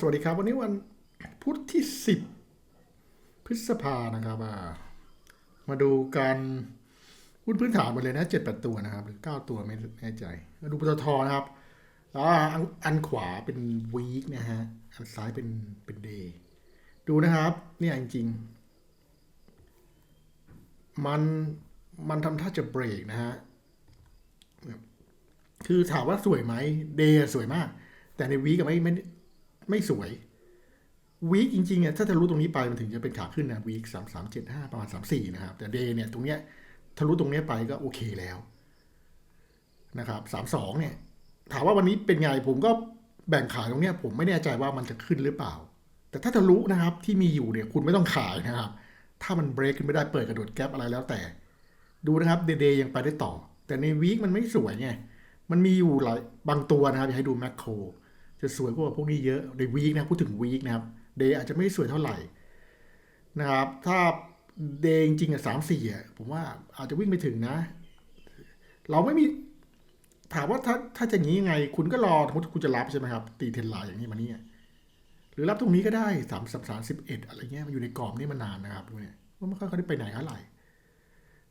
สวัสดีครับ วันนี้วันพุธที่ 10 พฤษภานะครับมาดูการหุ้นพื้นฐานหมดเลยนะเจ็ดแปดตัวนะครับ หรือเก้าตัวไม่แน่ใจ มาดูปตทนะครับอ่าอันอันขวาเป็นวีคนะฮะ อันซ้ายเป็นเป็นเดย์ดูนะครับ เนี่ยจริงๆ มันมันทำท่าจะเบรกนะฮะ คือถามว่าสวยไหมเดย์สวยมาก แต่ในวีก็ไม่ไม่ ไม่สวยวีคจริงๆอะถ้าทะลุตรงนี้ไปมันถึงจะเป็นขาขึ้นนะวีคสามสามเจ็ดห้าประมาณสามสี่นะครับ แต่เดย์เนี่ยตรงเนี้ยทะลุตรงเนี้ยไปก็โอเคแล้ว นะครับสามสองเนี่ย ถามว่าวันนี้เป็นไงผมก็แบ่งขายตรงเนี้ย ผมไม่แน่ใจว่ามันจะขึ้นหรือเปล่า แต่ถ้าทะลุนะครับที่มีอยู่เนี่ยคุณไม่ต้องขายนะครับ ถ้ามันเบรกขึ้นไม่ได้เปิดกระโดดแก๊ปอะไรแล้วแต่ ดูนะครับเดย์ยังไปได้ต่อ แต่ในวีคมันไม่สวยไงมันมีอยู่หลายบางตัวนะครับให้ดูแมคโคร จะสวยกว่าพวกนี้เยอะในวีคนะพูดถึงวีคนะครับเดย์อาจจะไม่สวยเท่าไหร่นะครับ ถ้าเดย์จริงๆอะสามสี่อะผมว่าอาจจะวิ่งไปถึงนะ เราไม่มีถามว่าถ้าถ้าจะงี้ยังไง คุณก็รอสมมติคุณจะรับใช่ไหมครับ ตีเทนไลน์อย่างนี้มาเนี่ยหรือรับตรงนี้ก็ได้สามสามสานสิบเอ็ดอะไรเงี้ยมันอยู่ในกรอบนี่มานานนะครับดูเนี่ยว่าไม่ค่อยเขาได้ไปไหนเท่าไหร่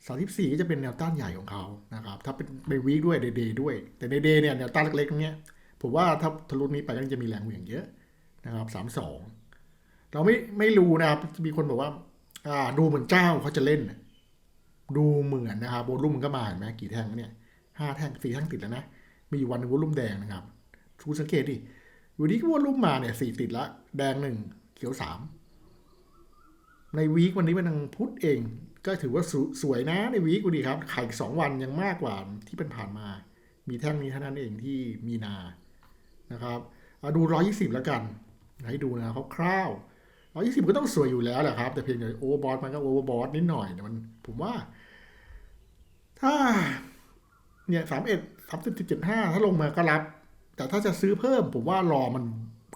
สามสิบสี่ก็จะเป็นแนวต้านใหญ่ของเขานะครับ ถ้าเป็นในวีคด้วยเดย์ด้วย แต่ในเดย์เนี่ยแนวต้านเล็กๆตรงเนี้ย ผมว่าถ้าทะลุนี้ไปก็จะมีแรงเหวี่ยงเยอะนะครับสามสองเราไม่ไม่รู้นะครับ มีคนบอกว่า อ่า ดูเหมือนเจ้าเขาจะเล่น ดูเหมือนนะครับโวลุ่มมันก็มาเห็นไหมกี่แท่งเนี่ยห้าแท่งสี่แท่งติดแล้วนะ มีอยู่วันหนึงโวลุ่มแดงนะครับทูสังเกตดิอยู่ดีก็โวลุ่มมาเนี่ยสี่ติดละ แดงหนึ่งเขียวสามในวีควันนี้มันยังพุทธเอง ก็ถือว่าสสวยนะในวีคกูดีครับขายอีกสองวันยังมากกว่าที่เป็นผ่านมา มีแท่งนี้เท่านั้นเองที่มีนา นะครับเอาดู 120 แล้วกัน ให้ดูนะครับคร่าวๆ120 ก็ต้องสวยอยู่แล้วแหละครับ แต่เพียงแต่โอเวอร์บอทมันก็โอเวอร์บอทนิดหน่อยแต่มันผมว่า ถ้าเนี่ยสามเอ็ดสามสิบเจ็ดห้าถ้าลงมาก็รับ แต่ถ้าจะซื้อเพิ่ม ผมว่ารอมัน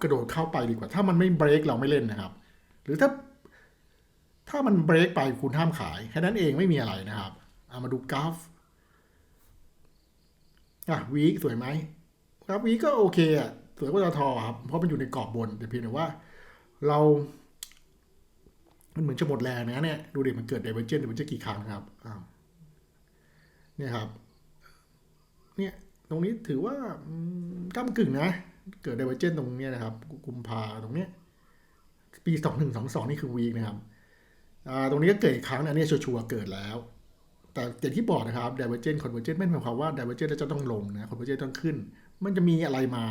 กระโดดเข้าไปดีกว่า ถ้ามันไม่เบรกเราไม่เล่นนะครับ หรือถ้า ถ้ามันเบรกไปคุณห้ามขาย แค่นั้นเองไม่มีอะไรนะครับเอามาดูกราฟอะวีคสวยไหม ครับวีก็โอเคอะสวยกว่าตทครับเพราะมันอยู่ในกรอบบนแต่เพียงแต่ว่าเรา มันเหมือนจะหมดแรงนะเนี่ย ดูดิมันเกิดไดเวอร์เจนไดเวอร์เจนกี่ครั้งครับอ้าวเนี่ยครับ เนี่ยตรงนี้ถือว่าก้ากึ่งนะ เกิดไดเวอร์เจนตรงเนี้ยนะครับ กุมภาตรงเนี้ยปีสองหนึ่งสองสองนี่คือวีคนะครับอ่าตรงนี้ก็เกิดอีกครั้งนะเนี่ยชัวร์เกิดแล้ว แต่อย่างที่บอกนะครับ divergent convergent ไม่ได้หมายความว่า divergent จะต้องลงนะ convergent ต้องขึ้น มันจะมีอะไรมา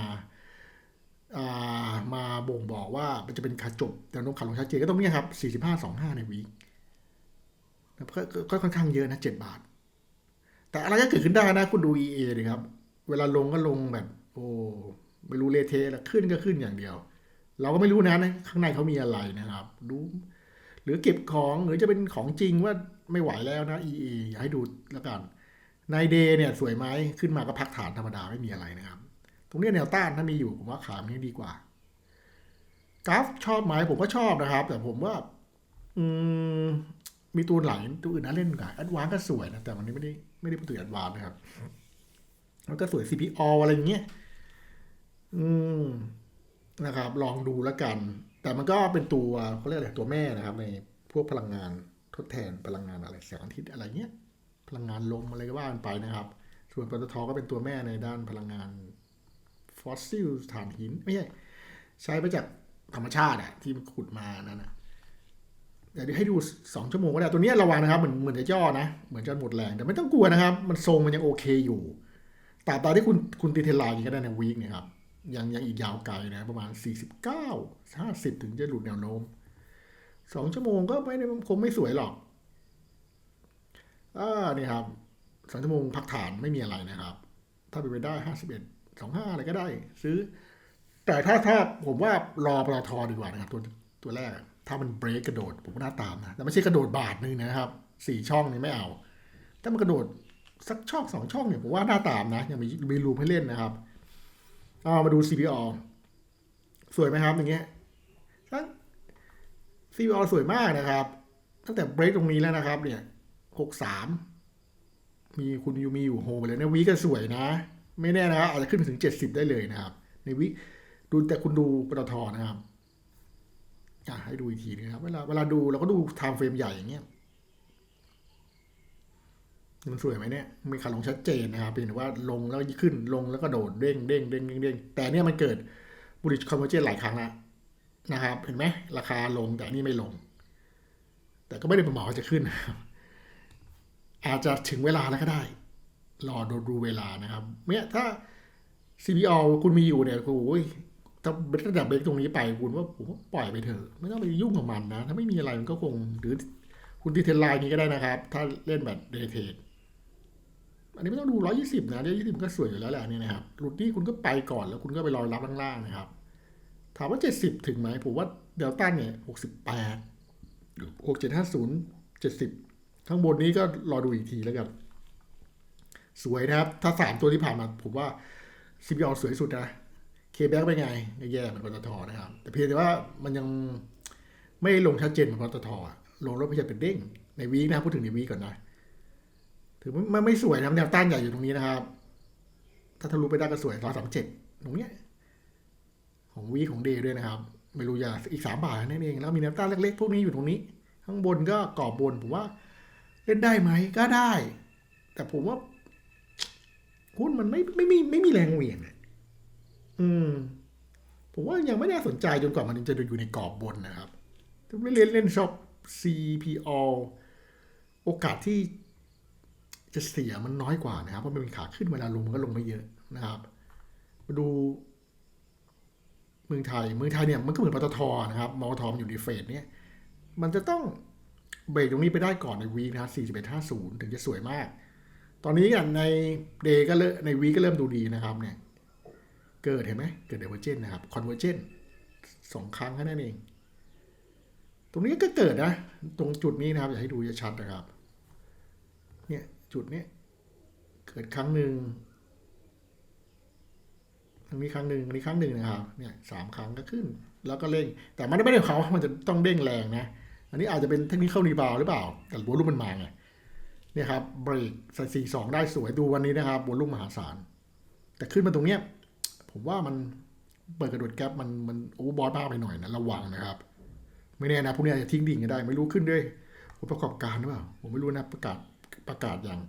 อ่ามาบ่งบอกว่ามันจะเป็นขาจบแนวโน้มขาลงชัดเจนก็ตรงนี้ครับ 45 25 ในวีคก็ก็ค่อนข้างเยอะนะ 7 บาท แต่อะไรก็เกิดขึ้นได้นะ คุณดู EA ดิครับ เวลาลงก็ลงแบบ โอ้ไม่รู้เลเทแล้วขึ้นก็ขึ้นอย่างเดียว เราก็ไม่รู้นะนะข้างในเขามีอะไรนะครับ ดู หรือเก็บของหรือจะเป็นของจริงว่าไม่ไหวแล้วนะ EA อยากให้ดูแล้วกัน ในเดย์เนี่ยสวยไหมขึ้นมาก็พักฐานธรรมดาไม่มีอะไรนะครับ ตรงนี้แนวต้านถ้ามีอยู่ผมว่าขามนี้ดีกว่ากราฟชอบไหมผมก็ชอบนะครับ แต่ผมว่า อืมมีตัวหลายตัวอื่นน่าเล่นกว่าแอดวานก็สวยนะแต่วันนี้ไม่ได้ไม่ได้พูดถึงแอดวานนะครับแล้วก็สวย CPO อะไรอย่างเงี้ยอืมนะครับ ลองดูแล้วกัน แต่มันก็เป็นตัวเขาเรียกอะไรตัวแม่นะครับ ในพวกพลังงานทดแทนพลังงานอะไรแสงอาทิตย์อะไรเงี้ย พลังงานลมอะไรก็ว่ากันไปนะครับ ส่วนปตทก็เป็นตัวแม่ในด้านพลังงานฟอสซิลถ่านหิน ไม่ใช่ ใช้มาจากธรรมชาติอะที่มันขุดมานั่นนะเดี๋ยวให้ดูสองชั่วโมงก็ได้ ตัวนี้ระวังนะครับเหมือนเหมือนจะย่อนะ เหมือนจะหมดแรง แต่ไม่ต้องกลัวนะครับ มันทรงมันยังโอเคอยู่ตราบใดที่คุณคุณตีเทลน์อย่างก็ได้ในวีคเนี่ยครับยังยังอีกยาวไกลนะ ประมาณ 49 50 ถึงจะหลุดแนวโน้มสองชั่วโมงก็ไม่ได้คงไม่สวยหรอก อ่านี่ครับสองชั่วโมงพักฐานไม่มีอะไรนะครับ ถ้าเป็นไปได้51 25อะไรก็ได้ ซื้อ แต่ถ้าถ้าผมว่ารอปตทดีกว่านะครับตัวตัวแรก ถ้ามันเบรกกระโดด ผมก็น่าตามนะ แต่ไม่ใช่กระโดดบาทนึงนะครับสี่ช่องนี่ไม่เอา ถ้ามันกระโดดสักช่องสองช่องเนี่ยผมว่าน่าตามนะ ยังมีมีรูมให้เล่นนะครับเอามาดู CPO สวยไหมครับอย่างเงี้ยทั้ง CPO สวยมากนะครับ ตั้งแต่เบรกตรงนี้แล้วนะครับ เนี่ย หกสามมีคุณยูมีอยู่โฮไปเลยนวีก็สวยนะ ไม่แน่นะครับอาจจะขึ้นไปถึงเจ็ดสิบได้เลยนะครับ ในวีดูแต่คุณดูปตทนะครับอะให้ดูอีกทีนะครับเวลาเวลาดูเราก็ดูไทม์เฟรมใหญ่อย่างเงี้ยมันสวยไหมเนี่ยมีขาลงชัดเจนนะครับเป็นแต่ว่าลงแล้วขึ้นลงแล้วก็โดดเด้งเด้งเด้งเด้งเด้งแต่เนี่ยมันเกิดบูริชคอมเมอร์เจนหลายครั้งแล้วนะครับ เห็นไหมราคาลงแต่นี่ไม่ลง แต่ก็ไม่ได้ป็นหมอว่าจะขึ้นนะครับ อาจจะถึงเวลาแล้วก็ได้ รอดูดูเวลานะครับเนี่ยถ้า CPO คุณมีอยู่เนี่ยคุณโอ้ยถ้าระดับเบรกตรงนี้ไปคุณว่าผมปล่อยไปเถอะไม่ต้องไปยุ่งกับมันนะ ถ้าไม่มีอะไรมันก็คงหรือคุณตีเทนไลน์นี้ก็ได้นะครับ ถ้าเล่นแบบเดย์เทดอันนี้ไม่ต้องดู120นะ120มันก็สวยอยู่แล้วแหละนี่นะครับหลุดนี่คุณก็ไปก่อนแล้วคุณก็ไปรอรับล่างๆนะครับ ถามว่า70ถึงไหมผมว่าเดลต้าเนี่ย68หรือ6750 70ข้าศูนย์เจ็ดสิบ ทั้งบนนี้ก็รอดูอีกทีแล้วกัน สวยนะครับ ถ้าสามตัวที่ผ่านมาผมว่า CPO สวยสุดนะเคแบ็กเป็นไงแย่เหมือนปตทนะครับ แต่เพียงแต่ว่ามันยังไม่ลงชัดเจนเหมือนปตทอะลงรถไม่ใช่เป็นเด้งในวีคนะพูดถึงในวีคก่อนนะถือมันไม่สวยนะแนวต้านใหญ่อยู่ตรงนี้นะครับ ถ้าทะลุไปได้ก็สวยร้อยสามเจ็ดตรงเนี้ยของวีคของเดย์ด้วยนะครับ ไม่รู้อย่าอีกสามบาทนั่นเอง แล้วมีแนวต้านเล็กๆ พวกนี้อยู่ตรงนี้ ข้างบนก็กรอบบนผมว่า เล่นได้ไหมก็ได้ แต่ผมว่าหุ้นมันไม่ไม่ไมีไม่มีแรงเหวี่ยงอะอืม ผมว่ายังไม่น่าสนใจจนกว่ามันจะอยู่ในกรอบบนนะครับถ้าไม่เล่นเล่นช็อป CPO โอกาสที่จะเสียมันน้อยกว่านะครับ เพราะมันเป็นขาขึ้นเวลาลงมันก็ลงไม่เยอะนะครับ มาดู เมืองไทย เมืองไทยเนี่ยมันก็เหมือนปตทนะครับมอทอมอยู่ในเฟสเนี่ย มันจะต้อง เบรกตรงนี้ไปได้ก่อนในวีคนะครับ4150ถึงจะสวยมาก ตอนนี้อะในเดย์ก็เริ่มในวีก็เริ่มดูดีนะครับเนี่ย เกิดเห็นไหมเกิดเดเวอร์เจนนะครับคอนเวอร์เจนสองครั้งแค่นั้นเอง ตรงนี้ก็เกิดนะ ตรงจุดนี้นะครับอยากให้ดูชัดนะครับ เนี่ยจุดนี้เกิดครั้งหนึ่งอันนี้ครั้งหนึ่งอันนี้ครั้งหนึ่งนะครับ เนี่ยสามครั้งก็ขึ้น แล้วก็เร่ง แต่มันไม่ได้เขามว่ามันจะต้องเด้งแรงนะ อันนี้อาจจะเป็นเทคนิคเข้ารีบาวหรือเปล่า แต่วอลุ่มมันมาไงเนี่ยครับเบรกใส่สี่สองได้สวยดูวันนี้นะครับวอลุ่มมหาศาล แต่ขึ้นมาตรงเนี้ยผมว่ามันเปิดกระโดดแก๊ปมันมันโอเวอร์บอทมากไปหน่อยนะระวังนะครับ ไม่แน่นะพวกนี้อาจจะทิ้งดิ่งก็ได้ ไม่รู้ขึ้นด้วยผลประกอบการหรือเปล่าผมไม่รู้นะประกาศประกาศอย่าง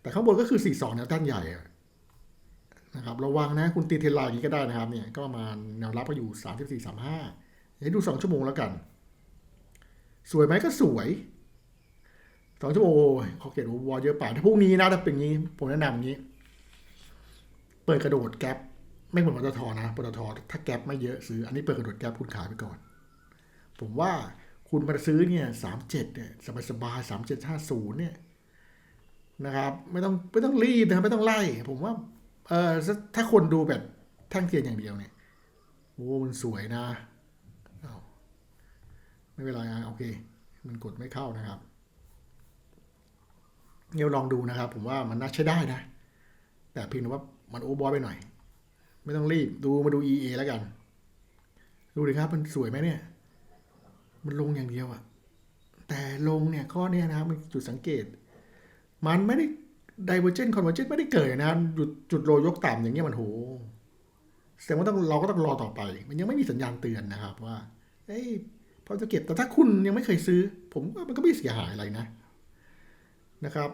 แต่ข้างบนก็คือ4 2แนวต้านใหญ่นะครับระวังนะคุณตีเทรนไลน์อย่างนี้ก็ได้นะครับเนี่ยก็ประมาณแนวรับก็อยู่3 4 3 5ให้ดู2ชั่วโมงแล้วกัน สวยไหมก็สวยสองชั่วโมงโอ้ยเขาเขียนว่าวอลเยอะไปถ้าพรุ่งนี้นะถ้าเป็นงี้ ผมแนะนำอย่างนี้ เปิดกระโดดแก๊ปไม่เหมือนปตทนะปตทถ้าแก๊ปไม่เยอะซื้อ อันนี้เปิดกระโดดแก๊ปคุณขายไปก่อน ผมว่าคุณมาซื้อเนี่ยสามเจ็ดเนี่ยสบายสบายสามเจ็ดห้าศูนย์เนี่ยนะครับ ไม่ต้องไม่ต้องรีบนะไม่ต้องไล่ ผมว่า เออถ้าคนดูแบบแท่งเทียนอย่างเดียวเนี่ยโอ้มันสวยนะ ไม่เป็นไรอะโอเค มันกดไม่เข้านะครับเดี๋ยวลองดูนะครับ ผมว่ามันน่าใช้ได้นะ แต่เพียงแต่ว่ามันโอเวอร์บอลไปหน่อย ไม่ต้องรีบดูมาดู EA แล้วกัน ดูดิครับ มันสวยไหมเนี่ย มันลงอย่างเดียวอะแต่ลงเนี่ยข้อเนี้ยนะครับมันจุดสังเกต มันไม่ได้ divergent convergent ไม่ได้เกิดนะจุดจุดโลยกต่ำอย่างเงี้ยมันโหแสดงว่าต้องเราก็ต้องรอต่อไป มันยังไม่มีสัญญาณเตือนนะครับว่า เอ้ย พอจะเก็บแต่ถ้าคุณยังไม่เคยซื้อ ผมว่ามันก็ไม่เสียหายอะไรนะ นะครับ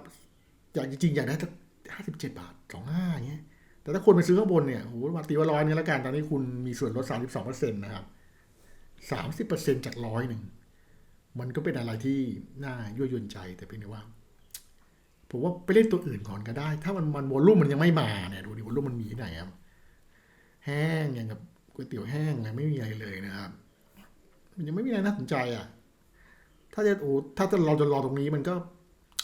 อยากจริงๆ อยากได้สักห้าสิบเจ็ดบาทสองห้าเงี้ย แต่ถ้าคนไปซื้อข้างบนเนี่ยโหมาตีว่าร้อยนึงแล้วกัน ตอนนี้คุณมีส่วนลดสามสิบสองเปอร์เซ็นต์นะครับสามสิบเปอร์เซ็นต์จากร้อยหนึ่ง มันก็เป็นอะไรที่น่ายั่วยวนใจแต่เพียงแต่ว่า ผมว่าไปเล่นตัวอื่นก่อนก็ได้ ถ้ามันมันวอลลุ่มมันยังไม่มาเนี่ยดูดิวอลลุ่มมันมีที่ไหนครับ แห้งอย่างกับก๋วยเตี๋ยวแห้งเลยไม่มีอะไรเลยนะครับ มันยังไม่มีอะไรน่าสนใจอะ ถ้าจะโอ้ถ้าจะเราจะรอตรงนี้มันก็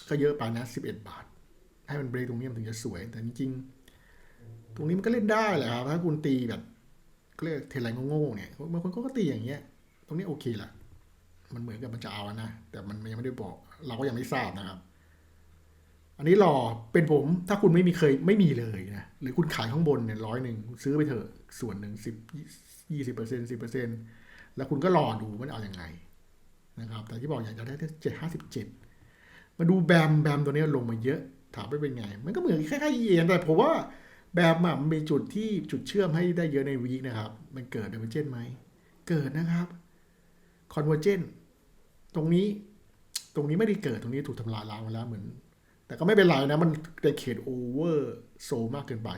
ก็เยอะไปนะสิบเอ็ดบาท ให้มันเบรกตรงนี้มันถึงจะสวย แต่จริงๆ ตรงนี้มันก็เล่นได้แหละครับ ถ้าคุณตีแบบก็เรียกเทรไลโง่ๆเนี่ยบางคนก็ตีอย่างเงี้ย ตรงนี้โอเคแหละมันเหมือนกับมันจะเอานะ แต่มันยังไม่ได้บอก เราก็ยังไม่ทราบนะครับ อันนี้รอเป็นผม ถ้าคุณไม่มีเคยไม่มีเลยนะ หรือคุณขายข้างบนเนี่ยร้อยหนึ่งซื้อไปเถอะ ส่วนหนึ่งสิบยี่สิบเปอร์เซ็นสิบเปอร์เซ็นต์ แล้วคุณก็รอดูมันเอาอยัางไงนะครับ แต่ที่บอกอยากจะได้เจ็ดห้าสิบเจ็ดมาดูแบมแบมตัวนี้ลงมาเยอะ ถามไปเป็นไง มันก็เหมือนคล้ายๆเอ็นแต่ผมว่าแบบอะมันมีจุดที่จุดเชื่อมให้ได้เยอะในวีคนะครับ มันเกิดเดเวอร์เจนไหม เกิดนะครับคอนเวอร์เจนตรงนี้ตรงนี้ไม่ได้เกิดตรงนี้ถูกทำลายล้างไปแล้วเหมือน แต่ก็ไม่เป็นไรนะมันในเขตโอเวอร์โซมากเกินไป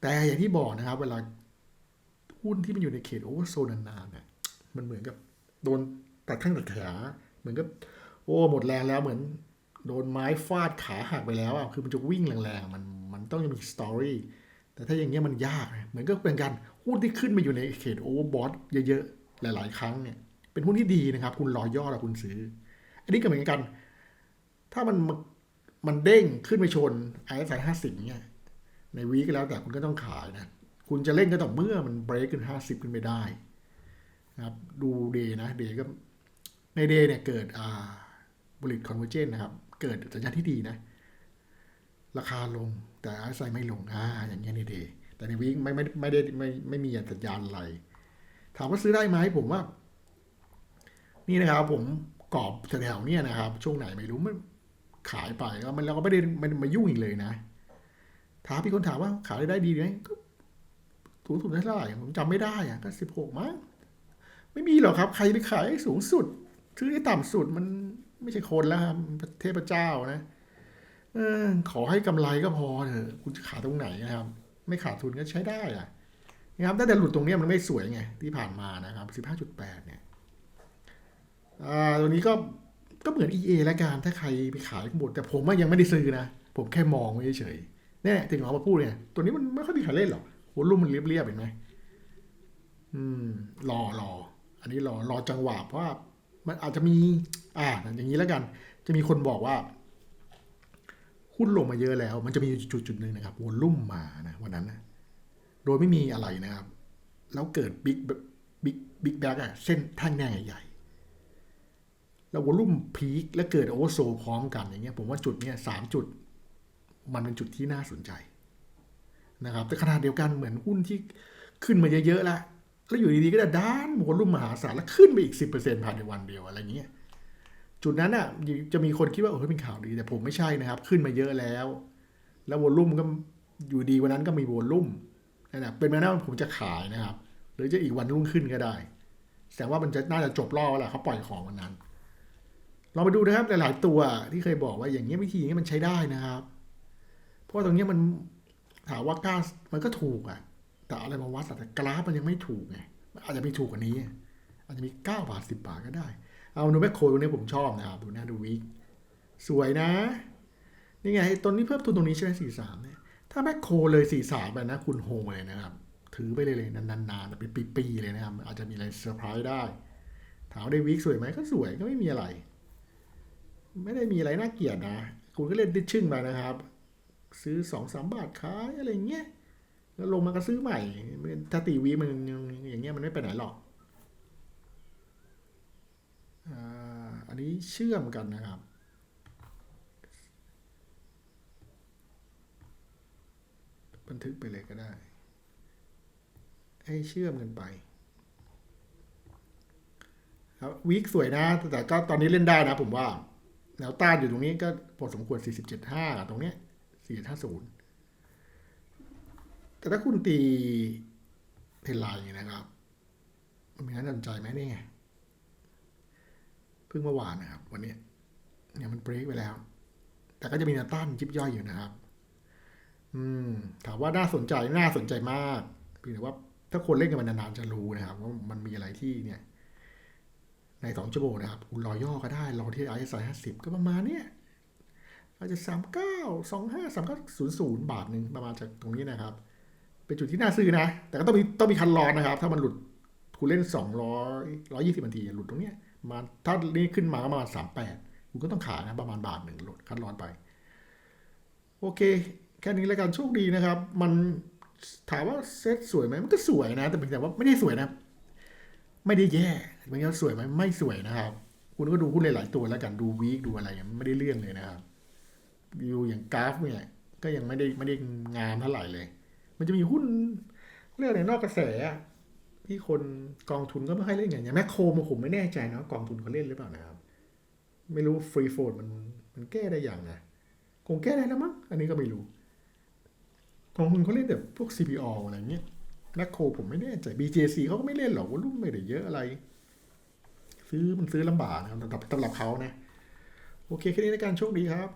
แต่อย่างที่บอกนะครับ เวลา หุ้นที่มันอยู่ในเขตโอเวอร์โซนนานๆเนี่ยมันเหมือนกับโดนตัดข้างตัดขาเหมือนกับโอ้หมดแรงแล้วเหมือนโดนไม้ฟาดขาหักไปแล้วอะคือมันจะวิ่งแรงๆมันมันต้องมีสตอรี่แต่ถ้าอย่างเงี้ยมันยากเหมือนก็เป็นการหุ้นที่ขึ้นมาอยู่ในเขตโอเวอร์บอทเยอะๆ หลาย ๆ ครั้งเนี่ยเป็นหุ้นที่ดีนะครับ คุณรอย่อแล้วคุณซื้อ อันนี้ก็เหมือนกัน ถ้ามันมันเด้งขึ้นไปชนไอ้สายห้าสิบเนี่ยในวีก็แล้วแต่คุณก็ต้องขายนะ คุณจะเล่นก็ต่อเมื่อมันเบรกขึ้นห้าสิบขึ้นไปได้นะครับดูเดย์นะเดย์ก็ในเดย์เนี่ยเกิดอ่าบริ t คอนเวอร์เจนนะครับ เกิดสัญญาณที่ดีนะ ราคาลงแต่ไอซ์ไซไม่ลงอ่าอย่างเงี้ยในเดย์แต่ในวีคไม่ไม่ไม่ได้ไม่ไม่มีสัญญาณอะไร ถามว่าซื้อได้ไหมผมว่า นี่นะครับผมกรอบแถวๆเนี่ยนะครับ ช่วงไหนไม่รู้มันขายไปแล้วมันเราก็ไม่ได้ไม่ได้มายุ่งอีกเลยนะถามพี่คนถามว่าขายได้ดีไหมก็ สูงสุดได้เท่าไหร่ผมจำไม่ได้อะก็สิบหกมั้งไม่มีหรอกครับ ใครไปขายสูงสุด ซื้อให้ต่ำสุดมันไม่ใช่คนแล้วครับเทพเจ้านะออขอให้กำไรก็พอเถอะคุณจะขายตรงไหนนะครับ ไม่ขาดทุนก็ใช้ได้อะนะครับแต่หลุดตรงนี้มันไม่สวยไง ที่ผ่านมานะครับสิบห้าจุดแปดเนี่ยอ่าตัวนี้ก็ก็เหมือน EA แล้วกันถ้าใครไปขายหมดแต่ผมยังไม่ได้ซื้อนะ ผมแค่มองเฉยๆเนี่ยถึงเอมาพูดเนี่ย ตัวนี้มันไม่ค่อยมีใครเล่นหรอก หัวลุ่มมันเรียบๆเห็นไหมอืมรอรออันนี้รอรอจังหวะ เพราะว่ามันอาจจะมี อ่าอย่างนี้แล้วกัน จะมีคนบอกว่าหุ้นลงมาเยอะแล้ว มันจะมีจุดจุดหนึ่งนะครับวอลลุ่มมานะวันนั้นนะโดยไม่มีอะไรนะครับ แล้วเกิดบิ๊กบิ๊กบิ๊กแบ็กอะเส้นแท่งแดงใหญ่ๆแล้ววอลลุ่มพีคและเกิดโอเวอร์โซพร้อมกันอย่างเงี้ยผมว่าจุดเนี้ยสามจุด มันเป็นจุดที่น่าสนใจ นะครับแต่ขนาดเดียวกันเหมือนหุ้นที่ขึ้นมาเยอะๆแล้วแล้วอยู่ดีๆก็จะด้านวอลลุ่มมหาศาลแล้วขึ้นไปอีกสิบเปอร์เซ็นต์ภายในวันเดียวอะไรเงี้ยจุดนั้นอะจะมีคนคิดว่าโอ้ยเป็นข่าวดีแต่ผมไม่ใช่นะครับ ขึ้นมาเยอะแล้ว แล้ววอลลุ่มก็อยู่ดีวันนั้นก็มีวอลลุ่มนั่นแหะเป็นไปได้ว่าผมจะขายนะครับ หรือจะอีกวันรุ่งขึ้นก็ได้แสดงว่ามันจะน่าจะจบรอบแล้วแหละเขาปล่อยของวันนั้นลองไปดูนะครับหลาย ๆ ตัวที่เคยบอกว่าอย่างเงี้ยวิธีอย่างเงี้ยมันใช้ได้นะครับ เพราะว่าตรงเนี้ยมัน ถามว่าก้ามันก็ถูกอะ แต่อะไรมาวัดแต่กราฟมันยังไม่ถูกไงอาจจะมีถูกกว่านี้ อาจจะมีเก้าบาทสิบาทก็ได้ เอาดูแมคโครตรงนี้ผมชอบนะครับ ดูหน้าดูวิกสวยนะ นี่ไงตอนนี้เพิ่มทุนตรงนี้ใช่ไหมสี่สามเนี่ย ถ้าแมคโครเลยสี่สามไปนะคุณโฮเลยนะครับ ถือไปเลยเลยนานๆเป็นปีๆเลยนะครับ อาจจะมีอะไรเซอร์ไพรส์ได้ ถามว่าได้วิกสวยไหมก็สวยก็ไม่มีอะไร ไม่ได้มีอะไรน่าเกลียดนะ คุณก็เล่นดิชชึ่งไปนะครับ ซื้อสองสามบาทขายอะไรเงี้ยแล้วลงมาก็ซื้อใหม่ ถ้าตีวีมันอย่างเงี้ยมันไม่ไปไหนหรอกอันนี้เชื่อมกันนะครับบันทึกไปเลยก็ได้ ให้เชื่อมกันไปครับวีคสวยนะ แต่ก็ตอนนี้เล่นได้นะผมว่าแนวต้านอยู่ตรงนี้ก็พอสมควร 47.5 ตรงเนี้ย 450แต่ถ้าคุณตีเทนไลน์นะครับ มันมีน่าสนใจไหมนี่ไง เพิ่งเมื่อวานนะครับ วันนี้เนี่ยมันเบรกไปแล้ว แต่ก็จะมีนวต้านยิบย่อยอยู่นะครับ อืม ถามว่าน่าสนใจน่าสนใจมากเพียงแต่ว่าถ้าคนเล่นกันมานานๆจะรู้นะครับว่ามันมีอะไรที่เนี่ย ในสองชั่วโมงนะครับ คุณรอย่อก็ได้รอที่ไอซ์ไซห้าสิบก็ประมาณเนี้ย อาจจะสามเก้าสองห้าสามเก้าศูนย์ศูนย์บาทหนึ่งประมาณจากตรงนี้นะครับ เป็นจุดที่น่าซื้อนะ แต่ก็ต้องมีต้องมีคันรอนนะครับ ถ้ามันหลุดคุณเล่นสองร้อยร้อยี่สิบนาทีหลุดตรงเนี้ยมาถ้านี่ขึ้นมาประมาณสามแปดคุณก็ต้องขายนะประมาณบาทหนึ่งหลุดคัดร้อนไป โอเค แค่นี้แล้วกันโชคดีนะครับ มันถามว่าเซตสวยไหมมันก็สวยนะ แต่เป็นแต่ว่าไม่ได้สวยนะ ไม่ได้แย่มันก็สวยไหมไม่สวยนะครับ คุณก็ดูหุ้นหลายๆตัวแล้วกันดูวีคดูอะไรไม่ได้เรื่องเลยนะครับ ดูอย่างกราฟเนี่ย ก็ยังไม่ได้ไม่ได้งามเท่าไหร่เลย มันจะมีหุ้นเรื่องอะไรนอกกระแสที่คนกองทุนก็ไม่ค่อยเล่นอย่างอย่างแมคโครมันผมไม่แน่ใจนะกองทุนเขาเล่นหรือเปล่านะครับ ไม่รู้ฟรีโฟดมันมันแก้ได้อย่างนะคงแก้ได้แล้วมั้งอันนี้ก็ไม่รู้กองทุนเขาเล่นแต่พวก CPO อะไรเงี้ยแมคโครผมไม่แน่ใจ BJC เขาก็ไม่เล่นหรอกวอลุ่มไม่ได้เยอะอะไร ซื้อมันซื้อลำบากนะครับสำหรับสำหรับเขานะ โอเคแค่นี้ในการโชคดีครับ